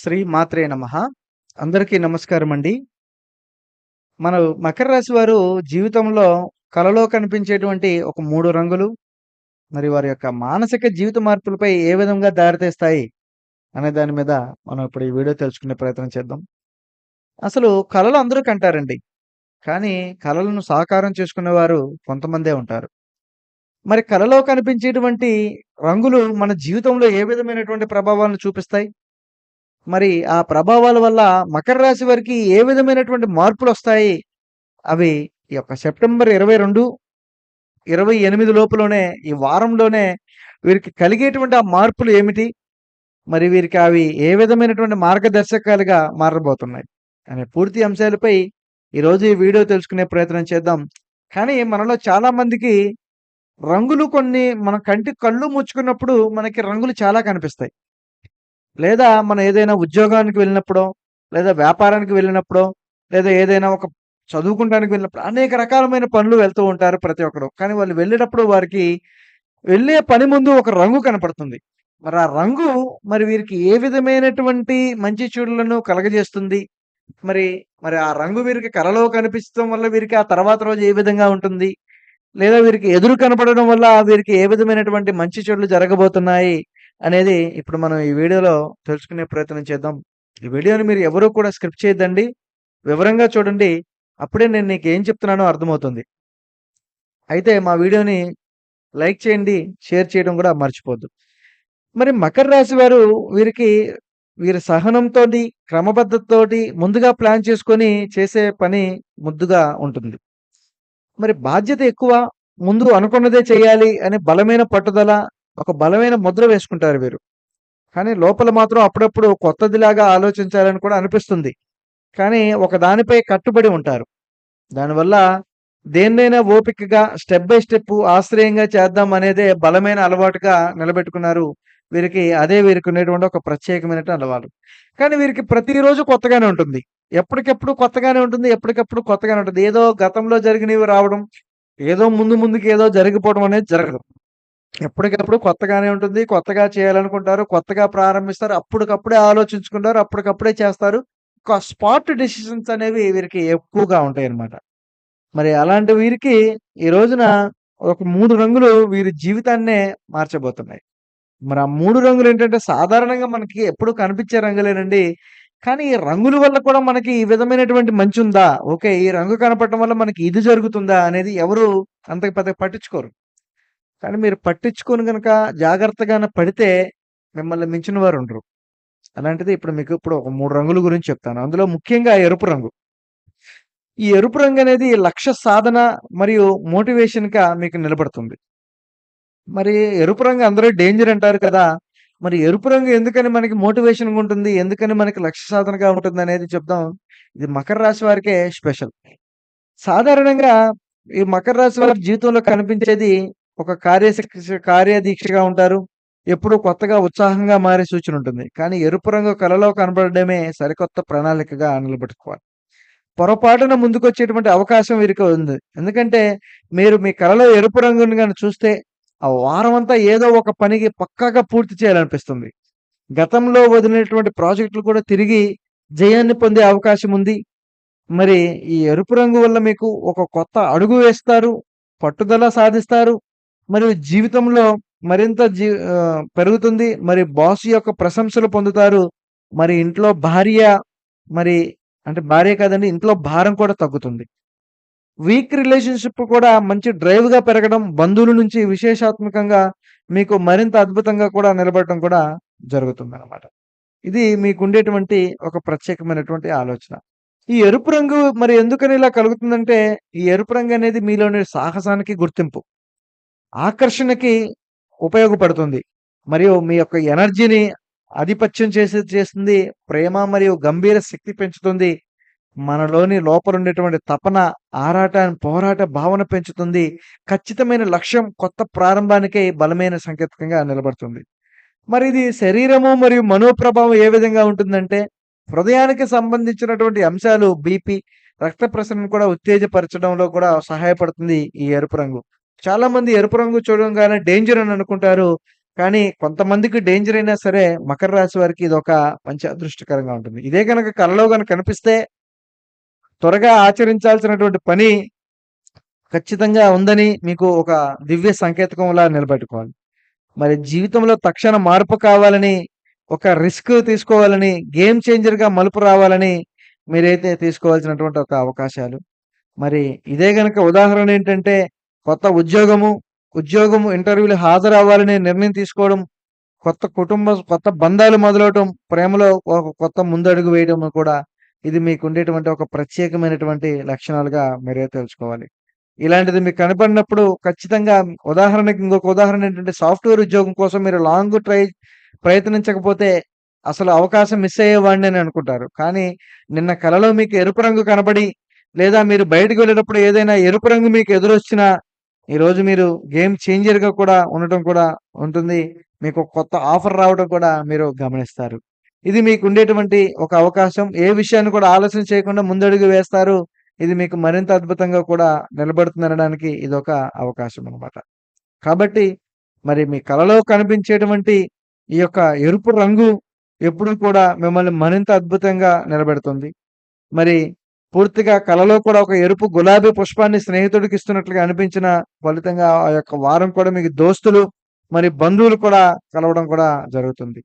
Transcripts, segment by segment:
శ్రీ మాత్రే నమ. అందరికీ నమస్కారం అండి మన మకర రాశి వారు జీవితంలో కలలో కనిపించేటువంటి ఒక మూడు రంగులు మరి వారి యొక్క మానసిక జీవిత మార్పులపై ఏ విధంగా దారితీస్తాయి అనే దాని మీద మనం ఇప్పుడు ఈ వీడియో తెలుసుకునే ప్రయత్నం చేద్దాం. అసలు కళలు అందరూ కంటారండి. కానీ కళలను సాకారం చేసుకునేవారు కొంతమందే ఉంటారు. మరి కళలో కనిపించేటువంటి రంగులు మన జీవితంలో ఏ విధమైనటువంటి ప్రభావాలను చూపిస్తాయి? మరి ఆ ప్రభావాల వల్ల మకర రాశి వారికి ఏ విధమైనటువంటి మార్పులు వస్తాయి? అవి ఈ యొక్క సెప్టెంబర్ ఇరవై రెండు ఇరవై ఎనిమిది లోపులోనే ఈ వారంలోనే వీరికి కలిగేటువంటి ఆ మార్పులు ఏమిటి? మరి వీరికి అవి ఏ విధమైనటువంటి మార్గదర్శకాలుగా మారబోతున్నాయి? అనే పూర్తి అంశాలపై ఈరోజు ఈ వీడియో తెలుసుకునే ప్రయత్నం చేద్దాం. కానీ మనలో చాలామందికి రంగులు కొన్ని మన కంటి కళ్ళు ముచ్చుకున్నప్పుడు మనకి రంగులు చాలా కనిపిస్తాయి. లేదా మనం ఏదైనా ఉద్యోగానికి వెళ్ళినప్పుడో లేదా వ్యాపారానికి వెళ్ళినప్పుడో లేదా ఏదైనా ఒక చదువుకుంటానికి వెళ్ళినప్పుడు అనేక రకాలమైన పనులు వెళ్తూ ఉంటారు ప్రతి ఒక్కరు. కానీ వాళ్ళు వెళ్ళేటప్పుడు వారికి వెళ్ళే పని ముందు ఒక రంగు కనపడుతుంది. మరి ఆ రంగు మరి వీరికి ఏ విధమైనటువంటి మంచి చెడులను కలగజేస్తుంది? మరి మరి ఆ రంగు వీరికి కలలో కనిపించడం వల్ల వీరికి ఆ తర్వాత రోజు ఏ విధంగా ఉంటుంది? లేదా వీరికి ఎదురు కనపడడం వల్ల వీరికి ఏ విధమైనటువంటి మంచి చెడులు జరగబోతున్నాయి? అనేది ఇప్పుడు మనం ఈ వీడియోలో తెలుసుకునే ప్రయత్నం చేద్దాం. ఈ వీడియోని మీరు ఎవరు కూడా స్క్రిప్ట్ చేయొద్దండి. వివరంగా చూడండి. అప్పుడే నేను నీకు ఏం చెప్తున్నానో అర్థమవుతుంది. అయితే మా వీడియోని లైక్ చేయండి షేర్ చేయడం కూడా మర్చిపోద్దు. మరి మకర రాశి వారు వీరికి వీరి సహనంతో క్రమబద్ధతతో ముందుగా ప్లాన్ చేసుకొని చేసే పని ముద్దుగా ఉంటుంది. మరి బాధ్యత ఎక్కువ ముందు అనుకున్నదే చేయాలి అని బలమైన పట్టుదల ఒక బలమైన ముద్ర వేసుకుంటారు వీరు. కానీ లోపల మాత్రం అప్పుడప్పుడు కొత్తదిలాగా ఆలోచించాలని కూడా అనిపిస్తుంది. కానీ ఒక దానిపై కట్టుబడి ఉంటారు. దానివల్ల దేన్నైనా ఓపికగా స్టెప్ బై స్టెప్ ఆశ్రయంగా చేద్దాం అనేదే బలమైన అలవాటుగా నిలబెట్టుకున్నారు వీరికి. అదే వీరికి ఉండేటువంటి ఒక ప్రత్యేకమైనటువంటి అలవాటు. కానీ వీరికి ప్రతిరోజు కొత్తగానే ఉంటుంది. ఎప్పటికెప్పుడు కొత్తగానే ఉంటుంది ఎప్పటికప్పుడు కొత్తగానే ఉంటుంది. ఏదో గతంలో జరిగినవి రావడం ఏదో ముందు ముందుకు ఏదో జరిగిపోవడం అనేది జరగదు. ఎప్పటికప్పుడు కొత్తగానే ఉంటుంది కొత్తగా చేయాలనుకుంటారు కొత్తగా ప్రారంభిస్తారు అప్పటికప్పుడే ఆలోచించుకుంటారు అప్పటికప్పుడే చేస్తారు. ఒక స్పాట్ డెసిషన్స్ అనేవి వీరికి ఎక్కువగా ఉంటాయి అన్నమాట మరి అలాంటి వీరికి ఈ రోజున ఒక మూడు రంగులు వీరి జీవితాన్నే మార్చబోతున్నాయి. మరి ఆ మూడు రంగులు ఏంటంటే సాధారణంగా మనకి ఎప్పుడు కనిపించే రంగులేనండి. కానీ ఈ రంగుల వల్ల కూడా మనకి ఈ విధమైనటువంటి మంచి ఉందా ఓకే ఈ రంగు కనపడటం వల్ల మనకి ఇది జరుగుతుందా? అనేది ఎవరు అంత పెద్ద పట్టించుకోరు. కానీ మీరు పట్టించుకొని కనుక జాగ్రత్తగా పడితే మిమ్మల్ని మించిన వారు ఉండరు. అలాంటిది ఇప్పుడు మీకు ఇప్పుడు ఒక మూడు రంగుల గురించి చెప్తాను. అందులో ముఖ్యంగా ఎరుపు రంగు. ఈ ఎరుపు రంగు అనేది లక్ష్య సాధన మరియు మోటివేషన్గా మీకు నిలబడుతుంది. మరి ఎరుపు రంగు అందరూ డేంజర్ అంటారు కదా. మరి ఎరుపు రంగు ఎందుకని మనకి మోటివేషన్గా ఉంటుంది? ఎందుకని మనకి లక్ష్య సాధనగా ఉంటుంది అనేది చెప్దాం. ఇది మకర రాశి వారికే స్పెషల్. సాధారణంగా ఈ మకర రాశి వారి జీవితంలో కనిపించేది ఒక కార్య కార్యదీక్షగా ఉంటారు. ఎప్పుడూ కొత్తగా ఉత్సాహంగా మారే సూచన ఉంటుంది. కానీ ఎరుపు రంగు కలలో కనబడడమే సరికొత్త ప్రణాళికగా నిలబెట్టుకోవాలి. పొరపాటున ముందుకొచ్చేటువంటి అవకాశం వీరికి ఉంది. ఎందుకంటే మీరు మీ కళలో ఎరుపు రంగుని కానీ చూస్తే ఆ వారం అంతా ఏదో ఒక పనికి పక్కాగా పూర్తి చేయాలనిపిస్తుంది. గతంలో వదిలినటువంటి ప్రాజెక్టులు కూడా తిరిగి జయాన్ని పొందే అవకాశం ఉంది. మరి ఈ ఎరుపు రంగు వల్ల మీకు ఒక కొత్త అడుగు వేస్తారు పట్టుదల సాధిస్తారు మరియు జీవితంలో మరింత జీ పెరుగుతుంది. మరి బాస్ యొక్క ప్రశంసలు పొందుతారు. మరి ఇంట్లో భార్య మరి అంటే భార్య కాదండి ఇంట్లో భారం కూడా తగ్గుతుంది. వీక్ రిలేషన్షిప్ కూడా మంచి డ్రైవ్గా పెరగడం బంధువుల నుంచి విశేషాత్మకంగా మీకు మరింత అద్భుతంగా కూడా నిలబడటం కూడా జరుగుతుంది అనమాట ఇది మీకు ఉండేటువంటి ఒక ప్రత్యేకమైనటువంటి ఆలోచన. ఈ ఎరుపు రంగు మరి ఎందుకని ఇలా కలుగుతుందంటే ఈ ఎరుపు రంగు అనేది మీలోని సాహసానికి గుర్తింపు. ఆకర్షణకి ఉపయోగపడుతుంది. మరియు మీ యొక్క ఎనర్జీని ఆధిపత్యం చేసి చేస్తుంది. ప్రేమ మరియు గంభీర శక్తి పెంచుతుంది. మనలోని లోపల ఉండేటువంటి తపన ఆరాట పోరాట భావన పెంచుతుంది. ఖచ్చితమైన లక్ష్యం కొత్త ప్రారంభానికే బలమైన సంకేతకంగా నిలబడుతుంది. మరి ఇది శరీరము మరియు మనోప్రభావం ఏ విధంగా ఉంటుందంటే హృదయానికి సంబంధించినటువంటి అంశాలు బీపీ రక్త ప్రసరణ కూడా ఉత్తేజపరచడంలో కూడా సహాయపడుతుంది ఈ ఎరుపు రంగు. చాలా మంది ఎరుపు రంగు చూడగానే డేంజర్ అని అనుకుంటారు కానీ కొంతమందికి డేంజర్ అయినా సరే మకర రాశి వారికి ఇది ఒక మంచి అదృష్టకరంగా ఉంటుంది. ఇదే కనుక కలలో గనక కనిపిస్తే త్వరగా ఆచరించాల్సినటువంటి పని ఖచ్చితంగా ఉందని మీకు ఒక దివ్య సంకేతకంలా నిలబెట్టుకోవాలి. మరి జీవితంలో తక్షణ మార్పు కావాలని, ఒక రిస్క్ తీసుకోవాలని, గేమ్ చేంజర్‌గా మలుపు రావాలని మీరైతే తీసుకోవాల్సినటువంటి ఒక అవకాశాలు. మరి ఇదే గనక ఉదాహరణ ఏంటంటే కొత్త ఉద్యోగము, ఉద్యోగము ఇంటర్వ్యూ‌లు హాజరవ్వాలని నిర్ణయం తీసుకోవడం, కొత్త కుటుంబ కొత్త బంధాలు మొదలవటం, ప్రేమలో ఒక కొత్త ముందడుగు వేయడం కూడా ఇది మీకు ఉండేటువంటి ఒక ప్రత్యేకమైనటువంటి లక్షణాలుగా మీరే తెలుసుకోవాలి. ఇలాంటిది మీకు కనపడినప్పుడు ఖచ్చితంగా ఉదాహరణకి ఇంకొక ఉదాహరణ ఏంటంటే సాఫ్ట్‌వేర్ ఉద్యోగం కోసం మీరు లాంగ్ ట్రై ప్రయత్నించకపోతే అసలు అవకాశం మిస్ అయ్యేవాడిని అని అనుకుంటారు. కానీ నిన్న కలలో మీకు ఎరుపు రంగు కనపడి లేదా మీరు బయటకు వెళ్ళేటప్పుడు ఏదైనా ఎరుపు రంగు మీకు ఎదురొచ్చినా ఈరోజు మీరు గేమ్ చేంజర్‌గా కూడా ఉండటం కూడా ఉంటుంది. మీకు కొత్త ఆఫర్ రావడం కూడా మీరు గమనిస్తారు. ఇది మీకు ఉండేటువంటి ఒక అవకాశం. ఏ విషయాన్ని కూడా ఆలోచన చేయకుండా ముందడుగు వేస్తారు. ఇది మీకు మరింత అద్భుతంగా కూడా నిలబడుతుందనడానికి ఒక అవకాశం అన్నమాట. కాబట్టి మరి మీ కలలో కనిపించేటువంటి ఈ యొక్క ఎరుపు రంగు ఎప్పుడూ కూడా మిమ్మల్ని మరింత అద్భుతంగా నిలబెడుతుంది. మరి పూర్తిగా కలలో కూడా ఒక ఎరుపు గులాబీ పుష్పాన్ని స్నేహితుడికి ఇస్తున్నట్లుగా అనిపించిన ఫలితంగా ఆ యొక్క వారం కూడా మీకు దోస్తులు, మరి బంధువులు కూడా కలవడం కూడా జరుగుతుంది.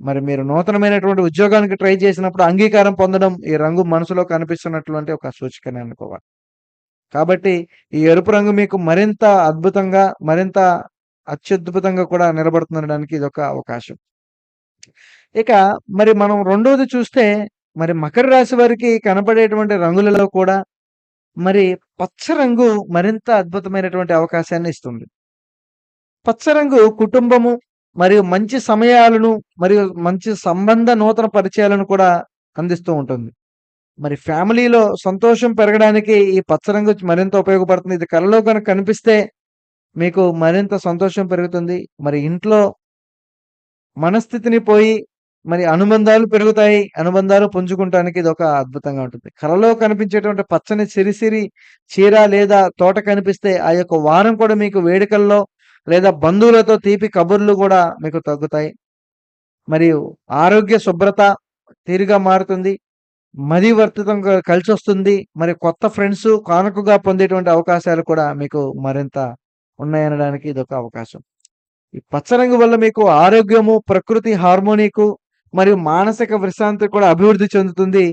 మరి మీరు నూతనమైనటువంటి ఉద్యోగానికి ట్రై చేసినప్పుడు అంగీకారం పొందడం ఈ రంగు మనసులో కనిపిస్తున్నటువంటి ఒక సూచికనే అనుకోవాలి. కాబట్టి ఈ ఎరుపు రంగు మీకు మరింత అద్భుతంగా, మరింత అత్యద్భుతంగా కూడా నిలబడుతుండడానికి ఇది ఒక అవకాశం. ఇక మరి మనం రెండోది చూస్తే మరి మకర రాశి వారికి కనపడేటువంటి రంగులలో కూడా మరి పచ్చ రంగు మరింత అద్భుతమైనటువంటి అవకాశాన్ని ఇస్తుంది. పచ్చ రంగు కుటుంబము మరియు మంచి సమయాలను మరియు మంచి సంబంధ నూతన పరిచయాలను కూడా అందిస్తూ ఉంటుంది. మరి ఫ్యామిలీలో సంతోషం పెరగడానికి ఈ పచ్చ రంగు మరింత ఉపయోగపడుతుంది. ఇది కళలో కనుక కనిపిస్తే మీకు మరింత సంతోషం పెరుగుతుంది. మరి ఇంట్లో మనస్థితిని పోయి మరి అనుబంధాలు పెరుగుతాయి. అనుబంధాలు పుంజుకుంటానికి ఒక అద్భుతంగా ఉంటుంది. కలలో కనిపించేటువంటి పచ్చని సిరిసిరి చీర లేదా తోట కనిపిస్తే ఆ యొక్క వారం కూడా మీకు వేడుకల్లో లేదా బంధువులతో తీపి కబుర్లు కూడా మీకు తగ్గుతాయి. మరియు ఆరోగ్య శుభ్రత తీరుగా మారుతుంది. మధ్యవర్తితంగా కలిసి వస్తుంది మరి కొత్త ఫ్రెండ్స్ కానుకగా పొందేటువంటి అవకాశాలు కూడా మీకు మరింత ఉన్నాయనడానికి ఇదొక అవకాశం. ఈ పచ్చరంగు వల్ల మీకు ఆరోగ్యము, ప్రకృతి హార్మోనికు మరియు మానసిక విశ్రాంతి కూడా అభివృద్ధి చెందుతుంది.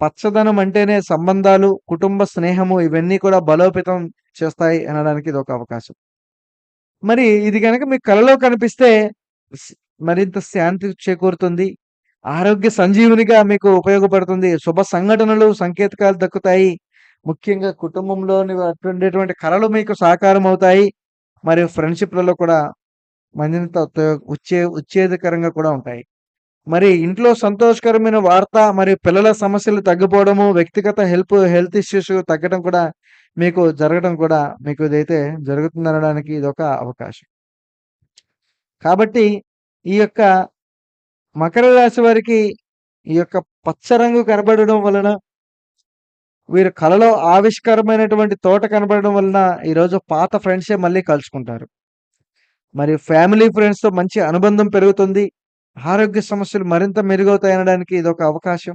పచ్చదనం అంటేనే సంబంధాలు, కుటుంబ స్నేహము ఇవన్నీ కూడా బలోపేతం చేస్తాయి అనడానికి ఇది ఒక అవకాశం. మరి ఇది కనుక మీ కళలో కనిపిస్తే మరింత శాంతి చేకూరుతుంది. ఆరోగ్య సంజీవునిగా మీకు ఉపయోగపడుతుంది. శుభ సంఘటనలు, సంకేతకాలు దక్కుతాయి. ముఖ్యంగా కుటుంబంలోని ఉండేటువంటి కళలు మీకు సాకారం అవుతాయి. మరియు ఫ్రెండ్‌షిప్‌లలో కూడా మరింత ఉత్తే ఉచ్చే ఉచ్ఛేదకరంగా కూడా ఉంటాయి. మరి ఇంట్లో సంతోషకరమైన వార్త మరియు పిల్లల సమస్యలు తగ్గిపోవడము, వ్యక్తిగత హెల్ప్ హెల్త్ ఇష్యూస్ తగ్గడం కూడా మీకు జరగడం కూడా మీకు ఇదైతే జరుగుతుందనడానికి ఇదొక అవకాశం. కాబట్టి ఈ యొక్క మకర రాశి వారికి ఈ యొక్క పచ్చ రంగు కనబడడం వలన వీరు కలలో ఆవిష్కరమైనటువంటి తోట కనబడడం వలన ఈరోజు పాత ఫ్రెండ్సే మళ్ళీ కలుసుకుంటారు. మరియు ఫ్యామిలీ ఫ్రెండ్స్‌తో మంచి అనుబంధం పెరుగుతుంది. ఆరోగ్య సమస్యలు మరింత మెరుగవుతాయి అనడానికి ఇది ఒక అవకాశం.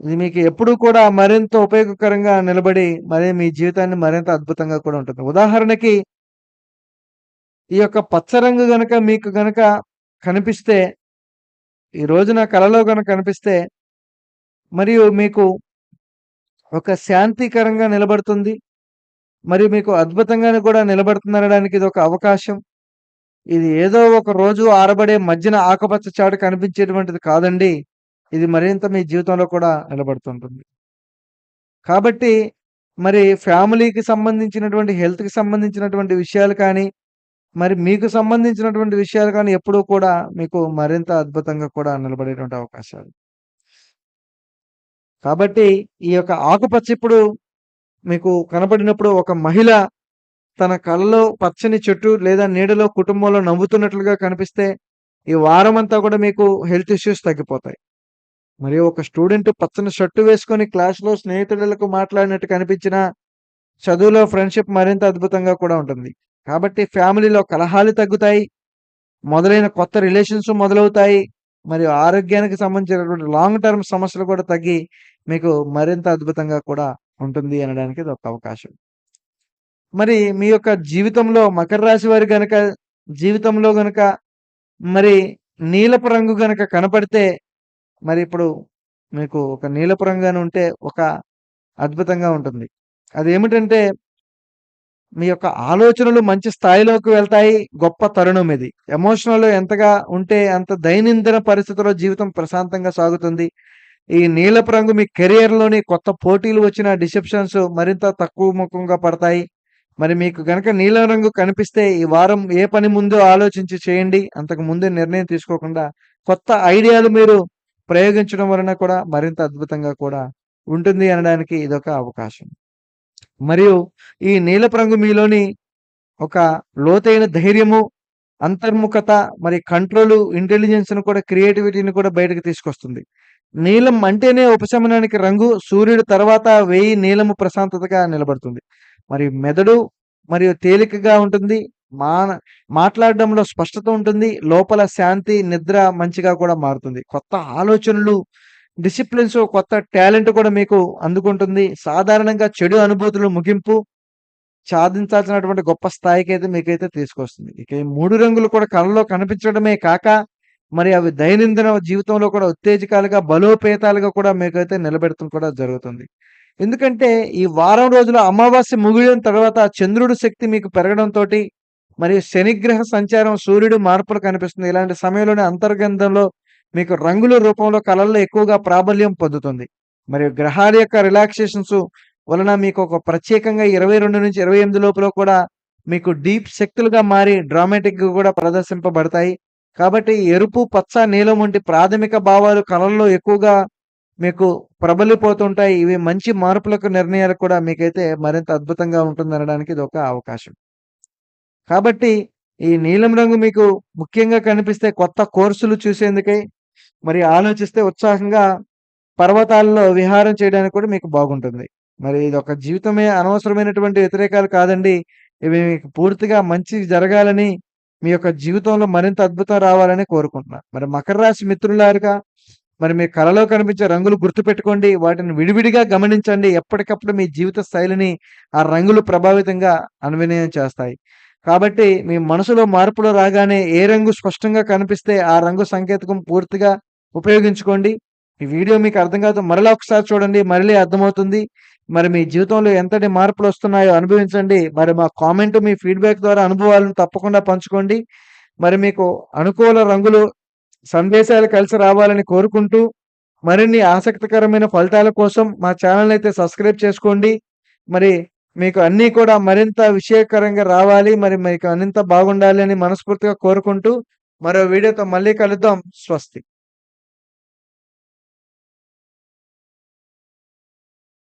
ఇది మీకు ఎప్పుడూ కూడా మరింత ఉపయోగకరంగా నిలబడి మరి మీ జీవితాన్ని మరింత అద్భుతంగా కూడా ఉంటుంది. ఉదాహరణకి ఈ యొక్క పచ్చ రంగు గనక మీకు గనక కనిపిస్తే ఈ రోజున కలలో గనక కనిపిస్తే మరియు మీకు ఒక శాంతికరంగా నిలబడుతుంది. మరియు మీకు అద్భుతంగాను కూడా నిలబడుతుందనడానికి ఒక అవకాశం. ఇది ఏదో ఒక రోజు ఆరబడే మధ్యన ఆకుపచ్చ చాటు కనిపించేటువంటిది కాదండి. ఇది మరింత మీ జీవితంలో కూడా నిలబడుతుంటుంది. కాబట్టి మరి ఫ్యామిలీకి సంబంధించినటువంటి హెల్త్‌కి సంబంధించినటువంటి విషయాలు కానీ, మరి మీకు సంబంధించినటువంటి విషయాలు కానీ ఎప్పుడూ కూడా మీకు మరింత అద్భుతంగా కూడా నిలబడేటువంటి అవకాశాలు. కాబట్టి ఈ యొక్క ఆకుపచ్చ ఇప్పుడు మీకు కనపడినప్పుడు ఒక మహిళ తన కళ్ళలో పచ్చని చెట్టు లేదా నీడలో కుటుంబంలో నవ్వుతున్నట్లుగా కనిపిస్తే ఈ వారం అంతా కూడా మీకు హెల్త్ ఇష్యూస్ తగ్గిపోతాయి. మరియు ఒక స్టూడెంట్ పచ్చని షర్ట్ వేసుకొని క్లాస్‌లో స్నేహితులకు మాట్లాడినట్టు కనిపించినా చదువులో ఫ్రెండ్‌షిప్ మరింత అద్భుతంగా కూడా ఉంటుంది. కాబట్టి ఫ్యామిలీలో కలహాలు తగ్గుతాయి. మొదలైన కొత్త రిలేషన్స్ మొదలవుతాయి. మరియు ఆరోగ్యానికి సంబంధించినటువంటి లాంగ్ టర్మ్ సమస్యలు కూడా తగ్గి మీకు మరింత అద్భుతంగా కూడా ఉంటుంది అనడానికి ఇది ఒక అవకాశం. మరి మీ యొక్క జీవితంలో మకర రాశి వారు గనక జీవితంలో గనక మరి నీలపు రంగు గనక కనపడితే మరి ఇప్పుడు మీకు ఒక నీలపు రంగు ఉంటే ఒక అద్భుతంగా ఉంటుంది. అదేమిటంటే మీ యొక్క ఆలోచనలు మంచి స్థాయిలోకి వెళ్తాయి. గొప్ప తరుణం ఇది. ఎమోషనల్ ఎంతగా ఉంటే అంత దైనందిన పరిస్థితుల్లో జీవితం ప్రశాంతంగా సాగుతుంది. ఈ నీలపు రంగు మీ కెరియర్‌లోని కొత్త పోటీలు వచ్చిన డిసెప్షన్స్ మరింత తక్కువ ముఖంగా పడతాయి. మరి మీకు గనక నీలం రంగు కనిపిస్తే ఈ వారం ఏ పని ముందో ఆలోచించి చేయండి. అంతకు ముందే నిర్ణయం తీసుకోకుండా కొత్త ఐడియాలు మీరు ప్రయోగించడం వలన కూడా మరింత అద్భుతంగా కూడా ఉంటుంది అనడానికి ఇదొక అవకాశం. మరియు ఈ నీలపు రంగు మీలోని ఒక లోతైన ధైర్యము, అంతర్ముఖత మరి కంట్రోలు, ఇంటెలిజెన్స్‌ను కూడా క్రియేటివిటీని కూడా బయటకు తీసుకొస్తుంది. నీలం అంటేనే ఉపశమనానికి రంగు. సూర్యుడు తర్వాత వేయి నీలము ప్రశాంతతగా నిలబడుతుంది. మరి మెదడు మరియు తేలికగా ఉంటుంది. మాన మాట్లాడడంలో స్పష్టత ఉంటుంది. లోపల శాంతి, నిద్ర మంచిగా కూడా మారుతుంది. కొత్త ఆలోచనలు, డిసిప్లిన్స్ కొత్త టాలెంట్ కూడా మీకు అందుకుంటుంది. సాధారణంగా చెడు అనుభూతులు ముగింపు సాధించాల్సినటువంటి గొప్ప స్థాయికి అయితే మీకైతే తీసుకొస్తుంది. ఇక ఈ మూడు రంగులు కూడా కళ్ళలో కనిపించడమే కాక మరి అవి దైనందిన జీవితంలో కూడా ఉత్తేజకాలుగా, బలోపేతాలుగా కూడా మీకైతే నిలబెడతం కూడా జరుగుతుంది. ఎందుకంటే ఈ వారం రోజులు అమావాస్య ముగియడం తర్వాత చంద్రుడు శక్తి మీకు పెరగడంతో మరియు శనిగ్రహ సంచారం, సూర్యుడు మార్పులు కనిపిస్తుంది. ఇలాంటి సమయంలోనే అంతర్గంధంలో మీకు రంగుల రూపంలో కళల్లో ఎక్కువగా ప్రాబల్యం పొందుతుంది. మరియు గ్రహాల యొక్క రిలాక్సేషన్స్ వలన మీకు ఒక ప్రత్యేకంగా 22-28 లోపల కూడా మీకు డీప్ శక్తులుగా మారి డ్రామాటిక్‌గా కూడా ప్రదర్శింపబడతాయి. కాబట్టి ఎరుపు, పచ్చ, నీలం వంటి ప్రాథమిక భావాలు కళల్లో ఎక్కువగా మీకు ప్రబలిపోతుంటాయి. ఇవి మంచి మార్పులకు, నిర్ణయాలు కూడా మీకైతే మరింత అద్భుతంగా ఉంటుందనడానికి ఒక అవకాశం. కాబట్టి ఈ నీలం రంగు మీకు ముఖ్యంగా కనిపిస్తే కొత్త కోర్సులు చూసేందుకై మరి ఆలోచిస్తే ఉత్సాహంగా పర్వతాల్లో విహారం చేయడానికి కూడా మీకు బాగుంటుంది. మరి ఇది ఒక జీవితమే అనవసరమైనటువంటి వ్యతిరేకాలు కాదండి. ఇవి మీకు పూర్తిగా మంచి జరగాలని, మీ యొక్క జీవితంలో మరింత అద్భుతం రావాలని కోరుకుంటున్నాను మరి మకర రాశి మిత్రులారుగా మరి మీ కలలో కనిపించే రంగులు గుర్తుపెట్టుకోండి. వాటిని విడివిడిగా గమనించండి. ఎప్పటికప్పుడు మీ జీవిత శైలిని ఆ రంగులు ప్రభావితంగా అన్వినయం చేస్తాయి. కాబట్టి మీ మనసులో మార్పులు రాగానే ఏ రంగు స్పష్టంగా కనిపిస్తే ఆ రంగు సంకేతకం పూర్తిగా ఉపయోగించుకోండి. ఈ వీడియో మీకు అర్థం కాదు మరలా ఒకసారి చూడండి. మరలీ అర్థమవుతుంది. మరి మీ జీవితంలో ఎంతటి మార్పులు వస్తున్నాయో అనుభవించండి. మరి మా కామెంట్, మీ ఫీడ్‌బ్యాక్ ద్వారా అనుభవాలను తప్పకుండా పంచుకోండి. మరి మీకు అనుకూల రంగులు, సందేశాలు కలిసి రావాలని కోరుకుంటూ, మరిన్ని ఆసక్తికరమైన ఫలితాల కోసం మా ఛానల్ అయితే సబ్స్క్రైబ్ చేసుకోండి. మరి మీకు అన్నీ కూడా మరింత విషయకరంగా రావాలి. మరి మీకు అన్నింత బాగుండాలి అని మనస్ఫూర్తిగా కోరుకుంటూ, మరో వీడియోతో మళ్ళీ కలుద్దాం. స్వస్తి.